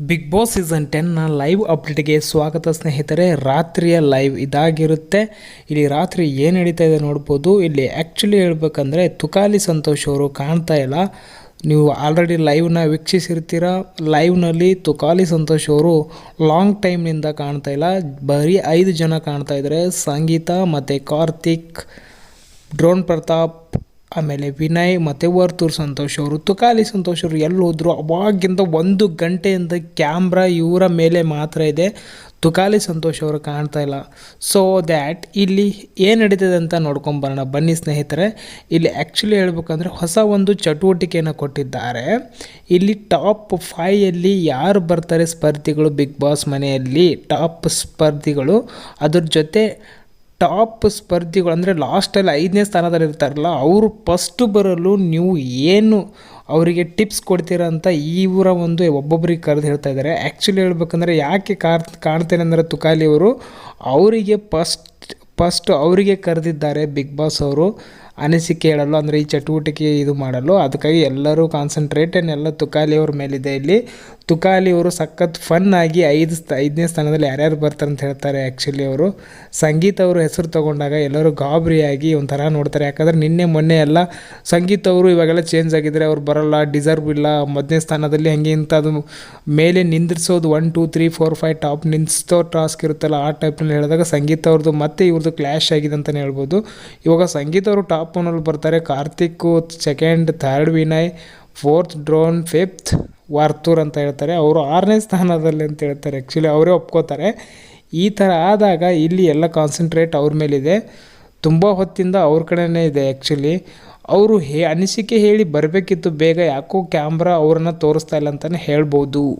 Big boss season ಟೆನ್ನ live ಅಪ್ಡೇಟ್ಗೆ ಸ್ವಾಗತ ಸ್ನೇಹಿತರೆ, ರಾತ್ರಿಯ ಲೈವ್ ಇದಾಗಿರುತ್ತೆ. ಇಲ್ಲಿ ರಾತ್ರಿ ಏನು ನಡೀತಾ ಇದೆ ನೋಡ್ಬೋದು. ಇಲ್ಲಿ ಆ್ಯಕ್ಚುಲಿ ಹೇಳ್ಬೇಕಂದ್ರೆ ತುಕಾಲಿ ಸಂತೋಷ್ ಅವರು ಕಾಣ್ತಾ ಇಲ್ಲ. ನೀವು ಆಲ್ರೆಡಿ ಲೈವ್ನ ವೀಕ್ಷಿಸಿರ್ತೀರ. ಲೈವ್ನಲ್ಲಿ ತುಕಾಲಿ ಸಂತೋಷ್ ಅವರು ಲಾಂಗ್ ಟೈಮ್ನಿಂದ ಕಾಣ್ತಾ ಇಲ್ಲ. ಬರೀ ಐದು ಜನ ಕಾಣ್ತಾ ಇದ್ದಾರೆ ಸಂಗೀತ ಮತ್ತು ಕಾರ್ತಿಕ್, ಡ್ರೋನ್ ಪ್ರತಾಪ್ ಆಮೇಲೆ ವಿನಯ್ ಮತ್ತು ವರ್ತೂರ್ ಸಂತೋಷ್ ಅವರು, ತುಕಾಲಿ ಸಂತೋಷ್ ಅವರು ಎಲ್ಲಿ ಹೋದರು ಅವಾಗಿಂದ ಒಂದು ಗಂಟೆಯಿಂದ ಕ್ಯಾಮ್ರಾ ಇವರ ಮೇಲೆ ಮಾತ್ರ ಇದೆ. ತುಕಾಲಿ ಸಂತೋಷ್ ಅವರು ಕಾಣ್ತಾ ಇಲ್ಲ. ಸೊ ದ್ಯಾಟ್ ಇಲ್ಲಿ ಏನು ನಡೀತಿದೆ ಅಂತ ನೋಡ್ಕೊಂಬರೋಣ ಬನ್ನಿ ಸ್ನೇಹಿತರೆ, ಇಲ್ಲಿ ಆ್ಯಕ್ಚುಲಿ ಹೇಳ್ಬೇಕಂದ್ರೆ ಹೊಸ ಒಂದು ಚಟುವಟಿಕೆಯನ್ನು ಕೊಟ್ಟಿದ್ದಾರೆ. ಇಲ್ಲಿ ಟಾಪ್ ಫೈಯಲ್ಲಿ ಯಾರು ಬರ್ತಾರೆ ಸ್ಪರ್ಧಿಗಳು ಬಿಗ್ ಬಾಸ್ ಮನೆಯಲ್ಲಿ? ಟಾಪ್ ಸ್ಪರ್ಧಿಗಳು. ಅದ್ರ ಜೊತೆ ಟಾಪ್ ಸ್ಪರ್ಧಿಗಳು ಅಂದರೆ ಲಾಸ್ಟಲ್ಲಿ ಐದನೇ ಸ್ಥಾನದಲ್ಲಿ ಇರ್ತಾರಲ್ಲ, ಅವರು ಫಸ್ಟ್ ಬರಲು ನೀವು ಏನು ಅವರಿಗೆ ಟಿಪ್ಸ್ ಕೊಡ್ತೀರಾ ಅಂತ ಇವರ ಒಂದು ಒಬ್ಬೊಬ್ಬರಿಗೆ ಕರೆದು ಹೇಳ್ತಾ ಇದ್ದಾರೆ. ಆ್ಯಕ್ಚುಲಿ ಹೇಳ್ಬೇಕಂದ್ರೆ ಯಾಕೆ ಕಾರ್, ಕಾಣ್ತೇನೆ ಅಂದರೆ ತುಕಾಲಿ ಅವರು, ಅವರಿಗೆ ಫಸ್ಟ್ ಫಸ್ಟ್ ಅವರಿಗೆ ಕರೆದಿದ್ದಾರೆ ಬಿಗ್ ಬಾಸ್ ಅವರು. ಅನಿಸಿಕೆ ಹೇಳಲು, ಅಂದರೆ ಈ ಚಟುವಟಿಕೆ ಇದು ಮಾಡಲು. ಅದಕ್ಕಾಗಿ ಎಲ್ಲರೂ ಕಾನ್ಸಂಟ್ರೇಟ್ ಎಲ್ಲ ತುಕಾಲಿ ಅವ್ರ ಮೇಲಿದೆ ಇಲ್ಲಿ. ತುಕಾಲಿ ಅವರು ಸಖತ್ ಫನ್ ಆಗಿ ಐದು ಸ್ಥ ಐದನೇ ಸ್ಥಾನದಲ್ಲಿ ಯಾರ್ಯಾರು ಬರ್ತಾರೆ ಅಂತ ಹೇಳ್ತಾರೆ ಆ್ಯಕ್ಚುಲಿ ಅವರು. ಸಂಗೀತ ಅವರು ಹೆಸರು ತಗೊಂಡಾಗ ಎಲ್ಲರೂ ಗಾಬರಿಯಾಗಿ ಒಂಥರ ನೋಡ್ತಾರೆ. ಯಾಕಂದರೆ ನಿನ್ನೆ, ಮೊನ್ನೆ ಎಲ್ಲ ಸಂಗೀತ ಅವರು ಇವಾಗೆಲ್ಲ ಚೇಂಜ್ ಆಗಿದ್ದಾರೆ ಅವ್ರು ಬರಲ್ಲ ಡಿಸರ್ವ್ ಇಲ್ಲ. ಮೊದಲನೇ ಸ್ಥಾನದಲ್ಲಿ ಹಂಗೆ ಇಂಥದ್ದು ಮೇಲೆ ನಿಂದಿರ್ಸೋದು one two three four five top ನಿಂದಿಸೋ task ಇರುತ್ತಲ್ಲ, ಆ ಟೈಪ್ನಲ್ಲಿ ಹೇಳಿದಾಗ ಸಂಗೀತ ಅವ್ರದ್ದು ಮತ್ತೆ ಇವ್ರದ್ದು ಕ್ಲ್ಯಾಶ್ ಆಗಿದೆ ಅಂತಲೇ ಹೇಳ್ಬೋದು. ಇವಾಗ ಸಂಗೀತ ಅವರು ಟಾಪ್ ಒನಲ್ಲಿ ಬರ್ತಾರೆ. Karthik second third Vinay fourth drone fifth Varthur ಅಂತ ಹೇಳ್ತಾರೆ. ಅವರು ಆರನೇ ಸ್ಥಾನದಲ್ಲಿ ಅಂತ ಹೇಳ್ತಾರೆ. ಆ್ಯಕ್ಚುಲಿ ಅವರೇ ಒಪ್ಕೋತಾರೆ. ಈ ಥರ ಆದಾಗ ಇಲ್ಲಿ ಎಲ್ಲ ಕಾನ್ಸಂಟ್ರೇಟ್ ಅವ್ರ ಮೇಲಿದೆ. ತುಂಬ ಹೊತ್ತಿಂದ ಅವ್ರ ಕಡೆನೇ ಇದೆ ಆ್ಯಕ್ಚುಲಿ ಅವರು ಹೇ ಅನಿಸಿಕೆ ಹೇಳಿ ಬರಬೇಕಿತ್ತು. ಬೇಗ ಯಾಕೋ ಕ್ಯಾಮ್ರಾ ಅವ್ರನ್ನ ತೋರಿಸ್ತಾ ಇಲ್ಲ ಅಂತಲೇ ಹೇಳ್ಬೋದು.